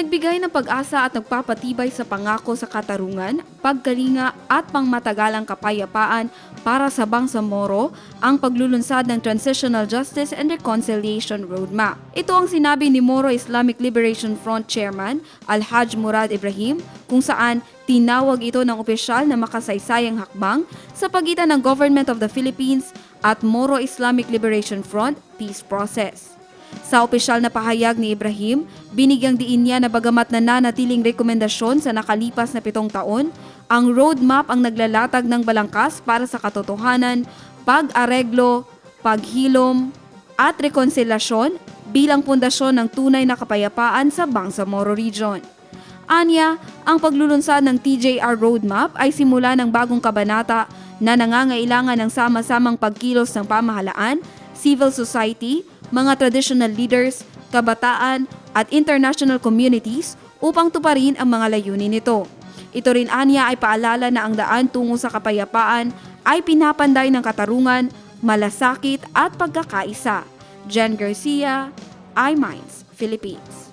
nagbigay ng pag-asa at nagpapatibay sa pangako sa katarungan, pagkalinga at pangmatagalang kapayapaan para sa Bangsamoro ang paglulunsad ng Transitional Justice and Reconciliation Roadmap. Ito ang sinabi ni Moro Islamic Liberation Front Chairman Alhaj Murad Ibrahim kung saan tinawag ito ng opisyal na makasaysayang hakbang sa pagitan ng Government of the Philippines at Moro Islamic Liberation Front peace process. Sa opisyal na pahayag ni Ibrahim, binigyang diin niya na bagamat nananatiling rekomendasyon sa nakalipas na pitong taon, ang roadmap ang naglalatag ng balangkas para sa katotohanan, pag-areglo, paghilom, at rekonsilasyon bilang pundasyon ng tunay na kapayapaan sa Bangsamoro Region. Anya, ang paglulunsad ng TJR Roadmap ay simula ng bagong kabanata na nangangailangan ng sama-samang pagkilos ng pamahalaan, civil society, mga traditional leaders, kabataan at international communities upang tuparin ang mga layunin nito. Ito rin anya ay paalala na ang daan tungo sa kapayapaan ay pinapanday ng katarungan, malasakit at pagkakaisa. Jen Garcia, iMinds, Philippines.